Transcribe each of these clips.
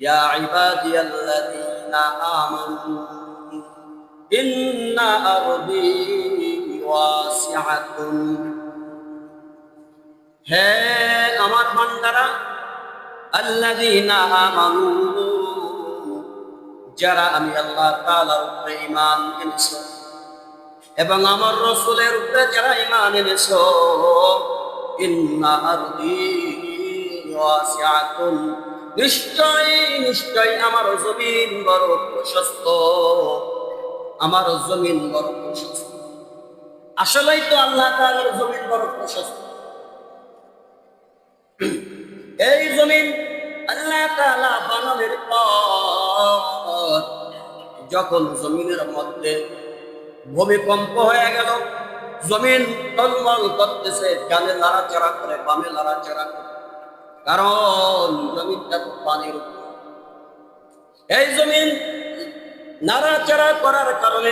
يا عبادي الذين آمنوا إن أرضي واسعة হে আমার বান্দারা আল্লাযীনা আমানু যারা আমি আল্লাহ তাআলার উপরে ঈমান এনেছো এবং আমার রসুলের উপরে যারা ঈমান এনেছো ইন্না আরদি ওয়াসিআতুন নিশ্চয় নিশ্চয় আমার জমিন বড় প্রশস্ত। আমার জমিন বড় প্রশস্ত। আসলেই তো আল্লাহ তাআলার জমিন বড় প্রশস্ত। এই জমিন আল্লাহ তাআলা বানানোর পর যখন জমিনের মধ্যে ভূমিকম্প হয়ে গেল, জমিন টলমল করতেছে, ডানে লাড়াচাড়া করে বামে লাড়াচাড়া করে। কারণ জমিনটা তো পানির এই জমিন নাড়াচাড়া করার কারণে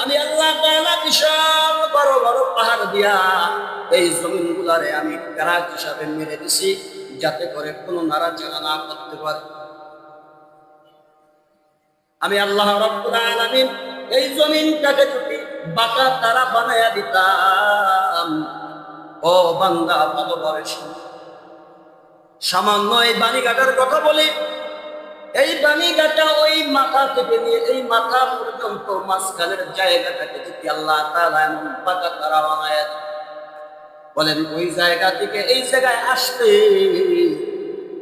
আমি আল্লাহ তাআলা বিশাল দিয়া এই আমি কারাজ হিসাবে মেরে দিছি, যাতে করে কোনো নাড়াচাড়া না করতে পারে। আমি আল্লাহ রাব্বুল এই জমিনটাকে যদি বাঁকা তারা বানায়া দিতাম। ও বান্দা ভালোভাবে শোনো। সামান্য এই বাণীঘাটার কথা বলি। এই বাণীঘাটা ওই মাথা থেকে নিয়ে এই মাথা পর্যন্ত মাঝখানের জায়গাটাকে যদি আল্লাহ তাআলা এমন বাঁকা তারা বানায় বলেন, ওই জায়গা থেকে এই জায়গায় আসতে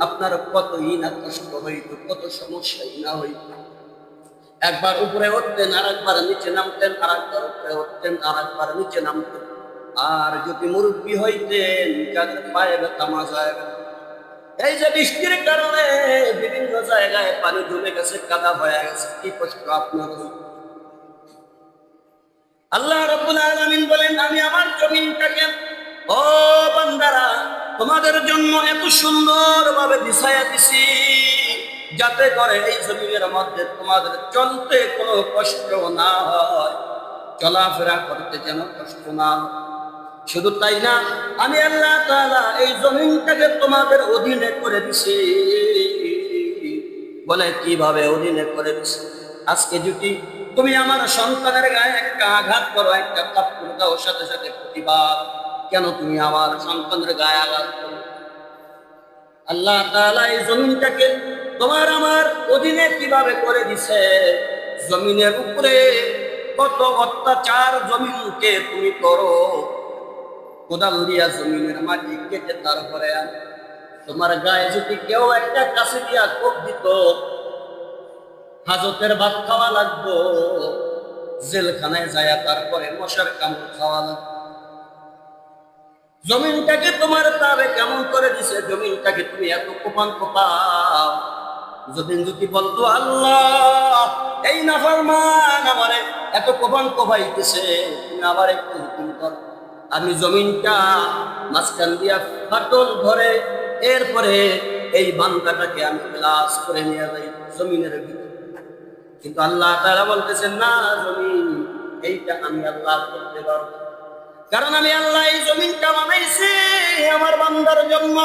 আপনার কতই না কষ্ট হইতো, কত সমস্যাই না হইতো। একবার উপরে উঠতেন আর একবার নিচে নামতেন আর একবার উপরে উঠতেন আর একবার নিচে নামতেন। আর যদি মুরব্বী হইতেন পায়ে ব্যথা মাজায় এই যে বৃষ্টির কারণে বিভিন্ন জায়গায় পানি জমে গেছে, কাদা হয়ে গেছে, কি কষ্ট আপনার। আল্লাহ রাব্বুল আলামিন বলেন, আমি আমার জমিনটাকে, ও বান্দারা, তোমাদের জন্য এত সুন্দর ভাবে বিছায়া দিছি। যাতে করে এই জমিনের মধ্যে তোমাদের চলতে কোনো কষ্ট না হয়। চলাফেরা করতে যেন কষ্ট না শুধু তাই না, আমি আল্লাহ এই জমিনটাকে তোমাদের অধীনে করে দিছি। বলে কীভাবে অধীনে করে দিছি? আজকে যদি তুমি আমার সন্তানের গায়ে একটা আঘাত করো, একটা থাপ্পড় দাও, সাথে সাথে প্রতিবাদ, কেন তুমি আমার সন্তানের গায়ে আঘাত করো? আল্লাহ তাআলা এই জমিনটাকে তোমার আমার অধীনে কীভাবে করে দিছে? জমিনের উপরে কত অত্যাচার জমিনকে তুমি করো? কোদাল দিয়া জমিনের মাটি কেটে তারপরে তোমার গায়ে যদি কেউ একটা কাছে দিয়া কোপ দিত, হাজতের ভাত খাওয়া লাগবো। জেলখানায় যায় তারপরে মশার কামড় খাওয়া লাগবে। জমিনটাকে তোমার তারে কেমন করে দিছে? জমিনটাকে তুমি এত কোপান কোপাও। যদি যদি বলতো, আল্লাহ, এই নাফরমান আমারে এত কোপান কোপাইতেছে, তুমি আবার একটু হুকুম কর। আমি জমিনটা মাঝখান দিয়া ফাটল ধরে, এরপরে এই বান্দাটাকে আমি ক্লাস করে নিয়ে যাই জমিনের ভিতরে। কিন্তু আল্লাহ তারা বলতেছেন, না জমিন, এইটা আমি আল্লাহ করতে পারব কারণ আমি আল্লাহ এই জমিনটা বানাইছি, আমার বান্দার জন্য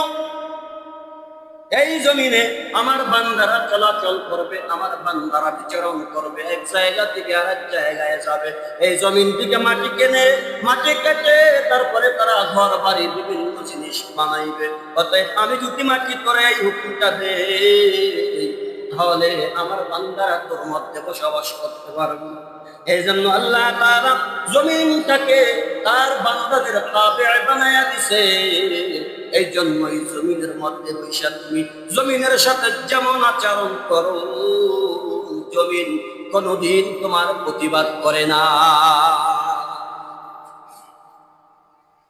এই জমিনে আমার বান্দারা চলাচল করবে, আমার বান্দারা বিচরণ করবে, এক জায়গা থেকে আর এক জায়গায় যাবে। এই জমিন থেকে মাটি কেনে, মাটি কেটে তারপরে তারা ঘর, বাড়ি, বিভিন্ন জিনিস বানাইবে। অতএব আমি যদি মাটি করে এই হুকুমটা দে তাহলে আমার বান্দারা তোর মধ্যে বসবাস করতে পারবে। এই জন্য আল্লাহ তাআলা জমিনটাকে তার বান্দাদের তাবে বানায়া দিছে। এই জন্য এই জমিনের মধ্যে বৈশা তুমি জমিনের সাথে যেমন আচরণ করো, জমিন কোনদিন তোমার প্রতিবাদ করে না।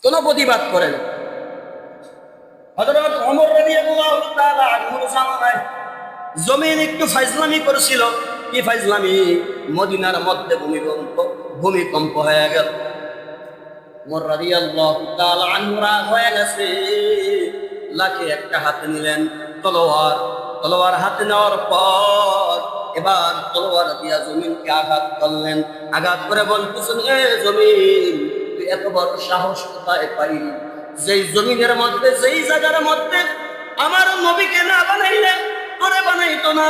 কোনো প্রতিবাদ করে না। আনহুর জামানায় জমিন একটু ফাইজলামি করেছিল। কি ফাইজলামি মদিনার মধ্যে ভূমিকম্প ভূমিকম্প হয়ে গেল। ওমর রাদিয়াল্লাহু তাআলা আনহু রাগ হয়ে গেছে। লাঠি একটা হাতে নিলেন তলোয়ার। তলোয়ার হাতে নেওয়ার পর এবার তলোয়ার দিয়া জমিনকে আঘাত করলেন। আঘাত করে বলতেছেন, এ জমিন, তুই এত বড় সাহস কোথায় পাই যেই জমিনের মধ্যে, যেই জায়গার মধ্যে আমার নবীকে না বানাইলে করে বানাইতো না।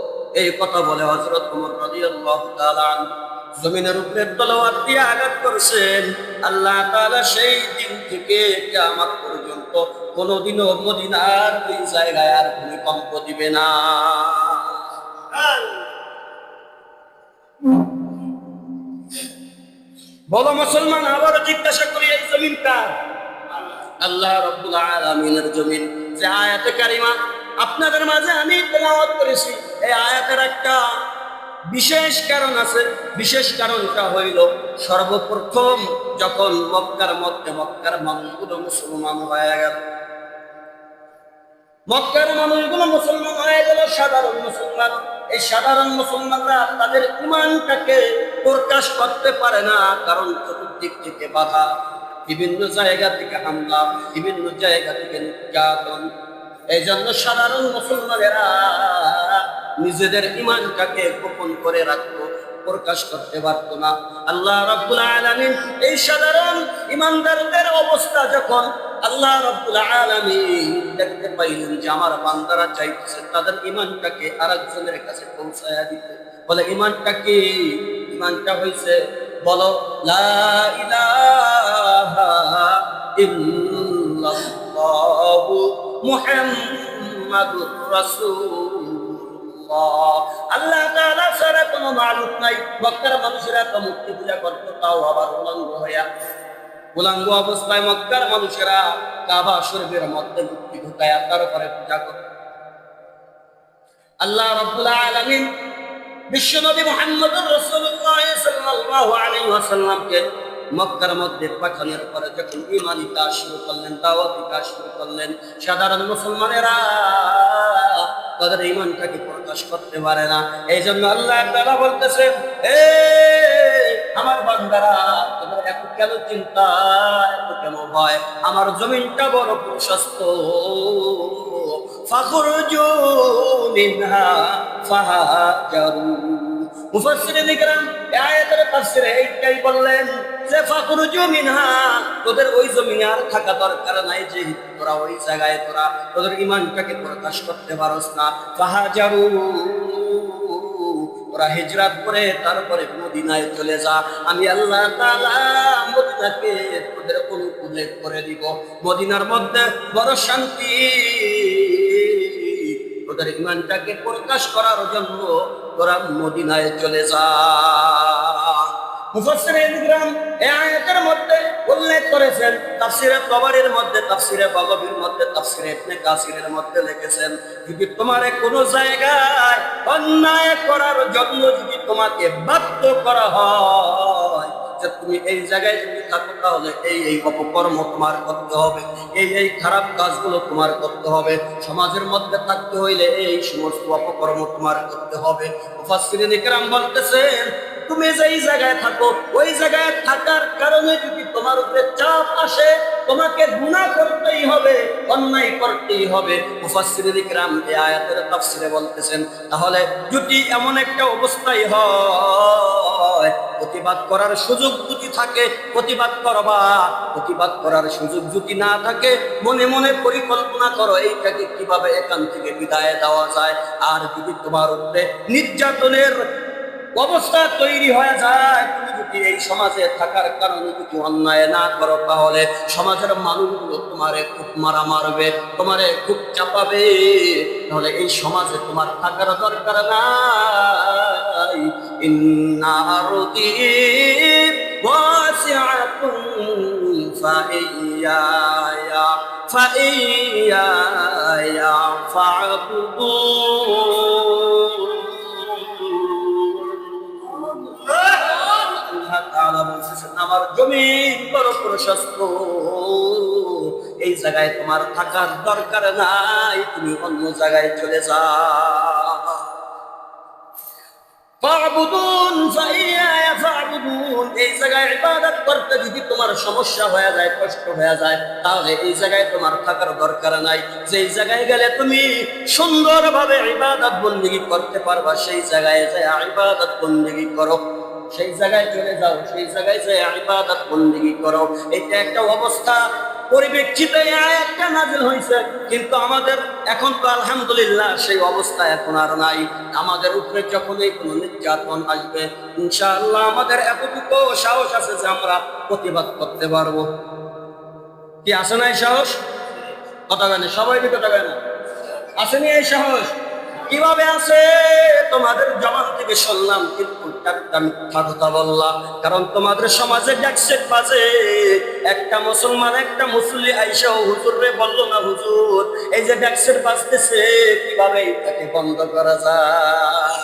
এই কথা বলে তাআলা জমিনের উপরে তলোয়ার দিয়ে আঘাত করছেন। আল্লাহ তাআলা সেই দিন থেকে কিয়ামত পর্যন্ত কোনোদিনও মদিনার ওই জায়গায় আর ভূমিকম্প দিবে না। বলো মুসলমান, আবার জিজ্ঞাসা করি, এই জমিন কার আল্লাহ রব্বুল আলামিনের জমিন। যে আয়াতে কারিমা আপনাদের মাঝে আমি তেলাওয়াত করেছি। এই আয়াতের একটা বিশেষ কারণ আছে। বিশেষ কারণটা হইল, সর্বপ্রথম যখন মক্কার মধ্যে, মক্কার মানুষগুলো মুসলমান হয়ে গেল। মক্কার মানুষগুলো মুসলমান হয়ে গেল, সাধারণ মুসলমান। এই সাধারণ মুসলমানরা তাদের ইমানটাকে প্রকাশ করতে পারে না, কারণ চতুর্দিক থেকে বাধা। বিভিন্ন জায়গা থেকে হামলা, বিভিন্ন জায়গা থেকে নির্যাতন। এই জন্য সাধারণ মুসলমানেরা নিজেদের ইমানটাকে গোপন করে রাখতো, প্রকাশ করতে পারতো না। আল্লাহ রাব্বুল আলামিন এই সাধারণ ইমানদারদের অবস্থা যখন আল্লাহ রাব্বুল আলামিন দেখতে পাইলেন যে আমার বান্দারা চাইতেছে তাদের ইমানটাকে আরেকজনের কাছে পৌঁছায়া দিতে। বলে ইমানটা কি? ইমানটা হইছে, বলো, লা ইলাহা মুহাম্মাদুর রাসূলুল্লাহ। আল্লাহ তাআলা ছাড়া কোনো মালুক নাই। মক্কার মানুষেরা তো মুক্তি পূজা করতো, তাও আবার উলঙ্গ হইয়া। উলঙ্গ অবস্থায় মক্কার মানুষেরা কাবা শরীফের মধ্যে মুক্তি ঢুকায়া তারপরে পূজা করত। আল্লাহ রাব্বুল আলামিন বিশ্বনবী মুহাম্মদুর রাসূলুল্লাহ সাল্লাল্লাহু আলাইহি ওয়াসাল্লামকে মক্কার মধ্যে পাঠানোর পরে যখন ইমানি কাজ শুরু করলেন, দাওয়াতি কাজ শুরু করলেন, সাধারণ মুসলমানেরা তাদের ইমানটাকে প্রকাশ করতে পারে না। এই জন্য আল্লাহ তাআলা বলতেছেন, এ আমার বান্দারা, তোমরা এত কেন চিন্তা, এত কেন ভয়? আমার জমিনটা বড় প্রশস্ত। ফাখরুজু মিনহা ফাহাজারু। মুফাসসিরিন আয়াতের তাফসীরে এইটাই বললেন তোদের ওই জমিনে আর থাকা দরকার নাই যে তোরা ওই জায়গায় তোরা তোদের ইমানটাকে প্রকাশ করতে পারস না। ওরা হিজরাত করে তারপরে মদিনায় চলে যা। আমি আল্লাহ মদিনাকে তোদের অনুকূলে করে দিব। মদিনার মধ্যে বড় শান্তি। তোদের ইমানটাকে প্রকাশ করার জন্য তোরা মদিনায় চলে যা। মধ্যে উল্লেখ করেছেন মধ্যে মধ্যে মধ্যে যদি তোমার জায়গায় অন্যায় করার জন্য যদি তোমাকে বাধ্য করা হয়, যে তুমি এই জায়গায় যদি থাকো, তাহলে এই এই অপকর্ম তোমার করতে হবে, এই এই খারাপ কাজগুলো তোমার করতে হবে, সমাজের মধ্যে থাকতে হইলে এই সমস্ত অপকর্ম তোমার করতে হবে। তুমি যেই জায়গায় থাকো, ওই জায়গায় থাকার কারণে যদি তোমার উপরে চাপ আসে, তোমাকে গুনাহ করতেই হবে, অন্যায় করতেই হবে। এই আয়াতের তাফসিরে বলতেছেন, তাহলে যদি এমন একটা অবস্থায় হয়, প্রতিবাদ করার সুযোগ যদি থাকে, প্রতিবাদ করবা। প্রতিবাদ করার সুযোগ যদি না থাকে, মনে মনে পরিকল্পনা করো, এইটাকে কীভাবে এখান থেকে বিদায় দেওয়া যায়। আর যদি তোমার উপরে নির্যাতনের অবস্থা তৈরি হয়ে যায়। তুমি যদি এই সমাজে থাকার কারণে যদি অন্যায় না করো, তাহলে সমাজের মানুষগুলো তোমারে খুব মারা মারবে, তোমারে খুব চাপাবে। তাহলে এই সমাজে তোমার থাকার দরকার নাই। ইন্না ফাইয়ায়া ফাইয়ায়া ফা'বুদুন আমার জমিন বড় প্রশস্ত এই জায়গায় তোমার থাকার দরকার নাই, তুমি অন্য জায়গায় চলে যাও। এই জায়গায় ইবাদত করতে যদি তোমার সমস্যা হয়ে যায়, কষ্ট হয়ে যায়, তাহলে এই জায়গায় তোমার থাকার দরকার নাই। যেই জায়গায় গেলে তুমি সুন্দরভাবে ইবাদত বন্দেগী করতে পারবা, সেই জায়গায় যায় ইবাদত বন্দেগী করো। সেই জায়গায় চলে যাও, সেই জায়গায় যে ইবাদত বন্দেগী করো, এটা একটা অবস্থা। পরিপ্রেক্ষিতে আয়াতটা নাজিল হয়েছে কিন্তু আমাদের এখন তো আলহামদুলিল্লাহ সেই অবস্থা এখন আর নাই। আমাদের উপরে যখন এই কোনো নির্যাতন আসবে, ইনশাআল্লাহ আমাদের এতটুকু সাহস আছে যে আমরা প্রতিবাদ করতে পারব। কি আছে না এই সাহস? কথা কেন সবাই কথা কেন আসেনি এই সাহস? কীভাবে আছে? তোমাদের জবান থেকে শুনলাম, কিন্তু মিথ্যা কথা বললাম কারণ তোমাদের সমাজে ড্যাক্সেট বাজে। একটা মুসলমান, একটা মুসলি আইসা হুজুর রে বলল না হুজুর, এই যে ড্যাক্সেট বাজতেছে, কীভাবে তাকে বন্ধ করা যায়?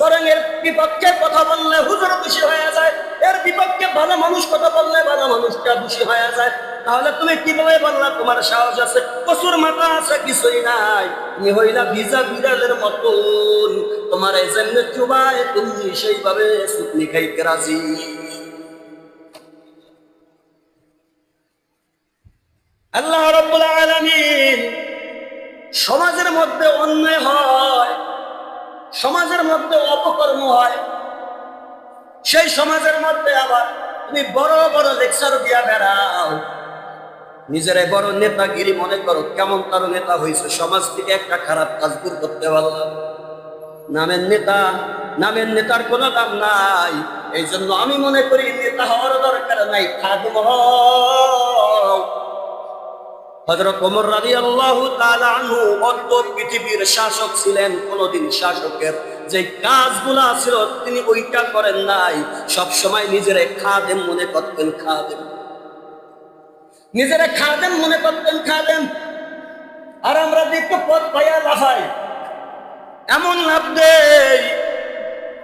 বরং এর বিপক্ষে কথা বললে হুজুর খুশি হয়ে যায়, এর বিপক্ষে ভালো মানুষ কথা বললে ভালো মানুষটা খুশি হয়ে যায়। তাহলে তুমি কীভাবে বললা তোমার সাহস আছে? কসুর মাথা আছে, কিছুই নাই। তুমি হইলা ভিজা বিড়ালের মতন। তোমার এই জন্য চুবায় তুমি সেইভাবে সুতনি খাইতে রাজি। আল্লাহ রব্বুল আলামিন সমাজের মধ্যে অন্যায় হয়, সমাজের মধ্যে অপকর্ম হয়। সেই সমাজের মধ্যে আবার তুমি বড় বড় লেকচার দিয়া বেড়াও। নিজের বড় নেতাগিরি মনে করো, কেমন তার নেতা হয়েছে সমাজ থেকে একটা খারাপ কাজ দূর করতে পারলাম। নামের নেতা, নামের নেতার কোনো দাম নাই। এই জন্য আমি মনে করি, নেতা হওয়ার দরকার নাই খাদম হও হযরত ওমর রাদিয়াল্লাহু তাআলা আনহু অল্প পৃথিবীর শাসক ছিলেন, কোনদিন শাসকের যে কাজগুলা ছিল তিনি ওইটা করেন নাই। সব সময় নিজের খাদেম মনে করতেন, খাদেম। নিজেরা খাদেম, মনে করতেন খাদেম। আর আমরা দেখতে পথ পাইয়া লাফাই, এমন লাভ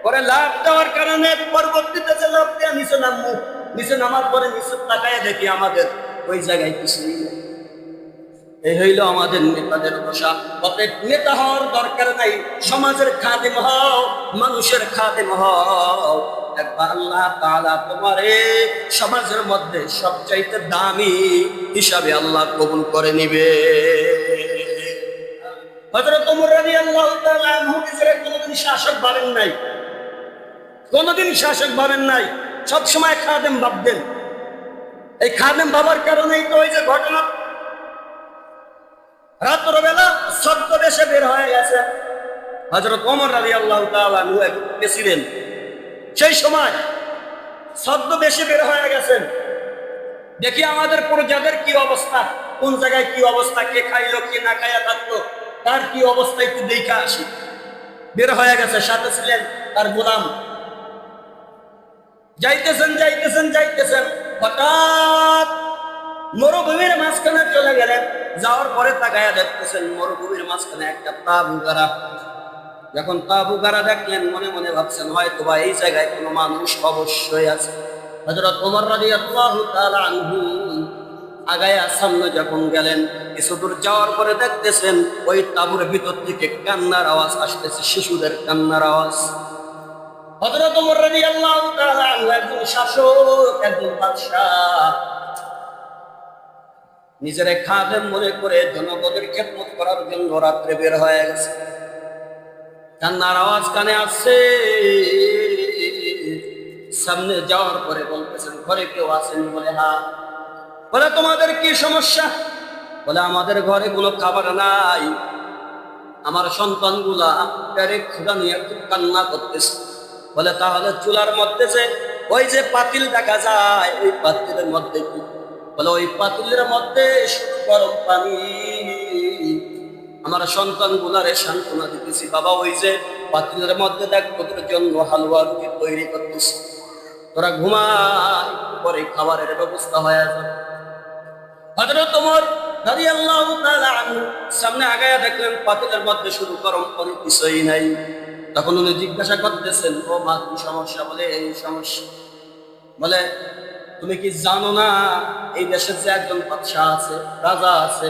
পরে লাভ দেওয়ার কারণে পরবর্তীতে যে লাভ দেওয়া নিচে নামবো। নিচে নামার পরে নিচে তাকায় দেখি আমাদের ওই জায়গায় নেই। এই হইল আমাদের নেতাদের দশা। অতএব নেতা হওয়ার দরকার নাই, সমাজের খাদেম হও, মানুষের খাদেম হও। সমাজের মধ্যে সবচাইতে দামি হিসাবে আল্লাহ কবুল করে নিবে। শাসক ভাবেন নাই। শাসক ভাবেন নাই। সব সময় খাদেম ভাবতেন। এই খাদেম ভাবার কারণেই তো ওই যে ঘটনা। রাত্র বেলা সদ্য দেশে বের হয়ে গেছে। হজরত ওমর রাজি আল্লাহ সেই সময় দেশে বের হয়ে গেছেন। দেখি আমাদের প্রজাদের কি অবস্থা, কোন জায়গায় কি অবস্থা, কে খাইলো, কে না খাইয়া থাকল, তার কি অবস্থা একটু দেখা আসি। বের হয়ে গেছে, সাথে ছিলেন তার গোলাম। যাইতেছেন যাইতেছেন যাইতেছেন। হঠাৎ মরুভূমির মাঝখানে চলে গেলেন। যাওয়ার পরে তাকায়া দেখতেছেন মরুভূমির মাঝখানে একটা তাবু গাড়া যখন গাড়া দেখলেন, মনে মনে ভাবছেন, হয়তো বা এই জায়গায় কোনো মানুষ অবশ্যই আছে। হযরত ওমর রাদিয়াল্লাহু তাআলা আনহু আগায়া সামনে যখন গেলেন, কিছু দূর যাওয়ার পরে দেখতেছেন, ওই তাবুর ভিতর থেকে কান্নার আওয়াজ আসতেছে, শিশুদের কান্নার আওয়াজ। হযরত ওমর রাদিয়াল্লাহু তাআলা একজন শাসক, একজন বাদশাহ। নিজের খাদেম মনে করে জনগণের খেদমত করার জন্য রাত্রে বের হয়ে গেছে। কান্নার আওয়াজ কানে আসছে। সামনে যাওয়ার পরে বলতেছেন, ঘরে কেউ আসেনি বলে হা বলে, তোমাদের কি সমস্যা? বলে, আমাদের ঘরে কোনো খাবার নাই। আমার সন্তানগুলা পেরে ক্ষুদা নিয়ে কান্না করতেছে। বলে, তাহলে চুলার মধ্যে যে, ওই যে পাতিল দেখা যায়, ওই পাতিলের মধ্যে কি? বলে, ওই পাতিলের মধ্যে গরম পানি। আমার সন্তান গুলারে সান্ত্বনা দিতেছি। বাবা ওই যে পাতিলের মধ্যে দেখ তোদের জন্য হালুয়া রুটি তৈরি করতেছি। তোরা ঘুমাই, পরে খাবারের ব্যবস্থা হয়ে যাবে। তোমার সামনে দেখলেন মধ্যে পানি কিছুই নাই। তখন উনি জিজ্ঞাসা করতেছেন, ও সমস্যা? বলে, এই সমস্যা। বলে, তুমি কি জানো না, এই দেশের যে একজন বাদশাহ আছে, রাজা আছে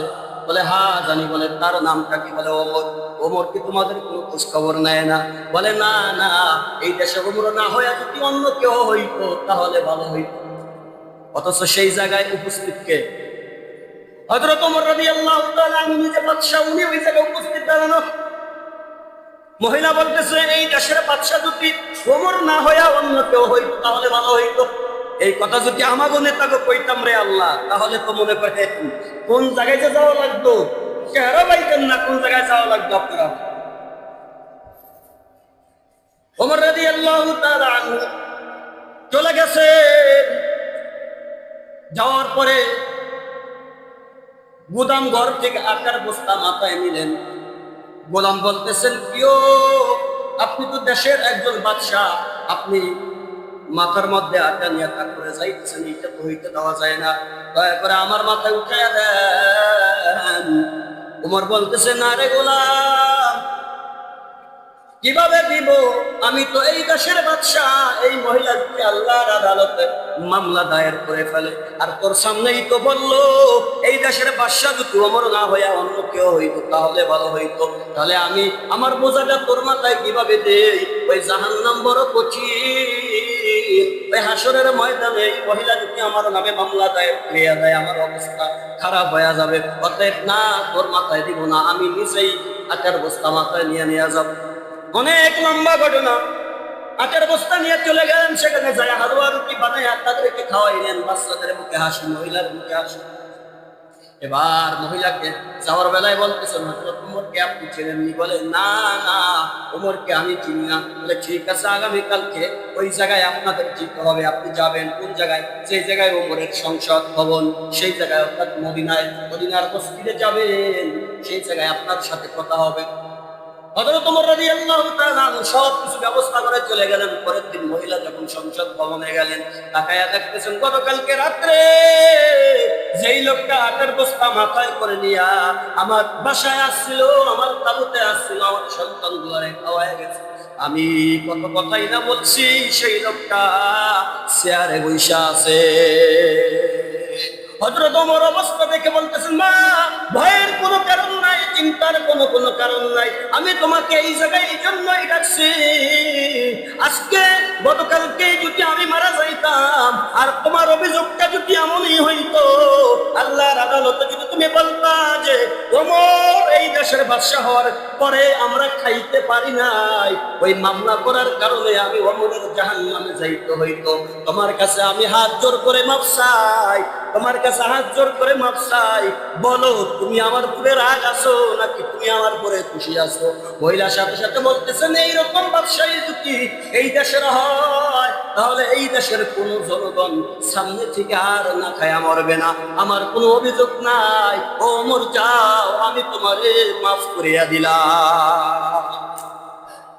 বলে, হা, জানি। বলে, তার নামটা কি? বলে, ওমর। ওমর কি তোমাদের কোনো খোঁজ খবর নেয় না? বলে, না না, এই দেশে ওমর না হয়ে যদি অন্য কেউ হইতো, তাহলে ভালো হইতো। অথচ সেই জায়গায় হজরত ওমর আমি নিজে বাদশাহ, উনি ওই জায়গায় উপস্থিত দাঁড়ানো। মহিলা বলতেছে, এই দেশের বাদশাহ যদি ওমর না হইয়া অন্য কেউ হইতো, তাহলে ভালো হইতো। এই কথা যদি আমাগো নেতাকে কইতাম রে আল্লাহ, তাহলে তো মনে করে কোন জায়গায় যাওয়া লাগতো? চেহারা পাইতেন না কোন জায়গায় যাওয়া লাগতো আপনারা? ওমর রাদি আল্লাহ চলে গেছে। যাওয়ার পরে গুদাম ঘর থেকে আকার বস্তা মাথায় নিলেন। গোলাম বলতেছেন, প্রিয়, আপনি তো দেশের একজন বাদশাহ। আপনি মাথার মধ্যে আটা নিয়ে তা করে যাইতেছেন, এইটা তো হইতে দেওয়া যায় না। দয়া করে আমার মাথায় উঠাইয়া দেন। উমর বলতেছে, না রে গোলাম, কীভাবে দিব আমি তো এই দেশের বাদশাহ, এই মহিলা যদি আল্লাহর আদালতে মামলা দায়ের করে ফেলে। আর তোর সামনেই তো বলল, এই দেশের বাদশাহ যদি অমর না হইয়া অন্য কেউ হইতো, তাহলে ভালো হইতো। তাহলে আমি আমার বোঝাটা তোর মাথায় কীভাবে দেই? ওই জাহান নাম বড় হাসরের ময়দানে এই মহিলা যদি আমার নামে মামলা দায়ের করিয়া দেয়, আমার অবস্থা খারাপ হয়ে যাবে। অতএব না, তোর মাথায় দিব না, আমি নিজেই আটার বস্তা মাথায় নিয়ে নিয়ে যাব। অনেক লম্বা ঘটনা। আটের বস্তা নিয়ে চলে গেলেন, সেখানে যায় হালুয়া রুটি বানাই তাদেরকে খাওয়াইলেন। বাচ্চাদের মুখে হাসি, মহিলার মুখে হাসি। এবার মহিলাকে যাওয়ার বেলায় বলতেছেন উমরকে আপনি চেনেননি বলে, না না, উমরকে আমি চিনি না। বলে, ঠিক আছে, আগামীকালকে ওই জায়গায় আপনাদের যেতে হবে। আপনি যাবেন কোন জায়গায়? সেই জায়গায় উমরের সংসদ ভবন, সেই জায়গায় অর্থাৎ মদিনায়, মদিনার মসজিদে যাবেন। সেই জায়গায় আপনার সাথে কথা হবে। ব্যবস্থা করে চলে গেলেন। পরের দিন মহিলা সংসদ গেলেন রাত্রে যেই লোকটা মাথায় করে আসছিল, আমার সন্তান গেছে। আমি কত কথাই না বলছি, সেই লোকটা চেয়ারে বৈশা আছে। হজরত অবস্থা দেখে বলতেছেন, মা, ভয়ের কোনো কারণ নাই। চিন্তার কোনো কোনো কারণ নাই। আমি তোমাকে এই জায়গায় এই জন্যই ডাকছি। আজকে গতকালকে যদি আমি মারা যাইতাম, আর তোমার অভিযোগটা যদি এমনই হইতো, আল্লাহর আদালতে যদি তুমি বলতা যে, ওমর, এই দেশের বাদশাহ হওয়ার পরে আমরা খাইতে পারি নাই। ওই মামলা করার কারণে আমি অমরের জাহান নামে তোমার কাছে আমি হাত জোর করে তোমার কাছে হাত জোর করে বলো, তুমি আমার পুরে রাগ আছো নাকি তুমি আমার পরে খুশি আছো? মহিলার সাথে সাথে বলতেছেন, এইরকম ব্যবসায়ী যদি এই দেশের হয়, তাহলে এই দেশের কোন জনগণ সামনে থেকে আর না খায়া মরবে না। আমার কোনো অভিযোগ নাই। ও মর যাও, আমি তোমারে মাফ করিয়া দিলাম।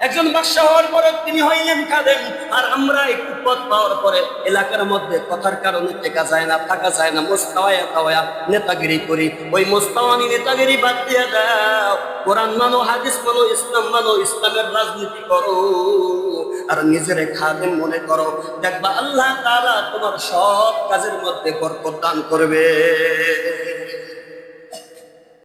একজন বাদশাহ হওয়ার পরে তিনি হইলেন খাদেম আর আমরা একটু পথ পাওয়ার পরে এলাকার মধ্যে কথার কারণে টেকা যায় না, থাকা যায় না মোস্তাওয়া খাওয়া নেতাগিরি করি। ওই মোস্তাওয়ানি নেতাগিরি বাদ দিয়ে দাও, কোরআন মানো, হাদিস মানো, ইসলাম মানো, ইসলামের রাজনীতি করো, আর নিজের খাদেম মনে করো। দেখবা আল্লাহ তাআলা তোমার সব কাজের মধ্যে বরকত দান করবে।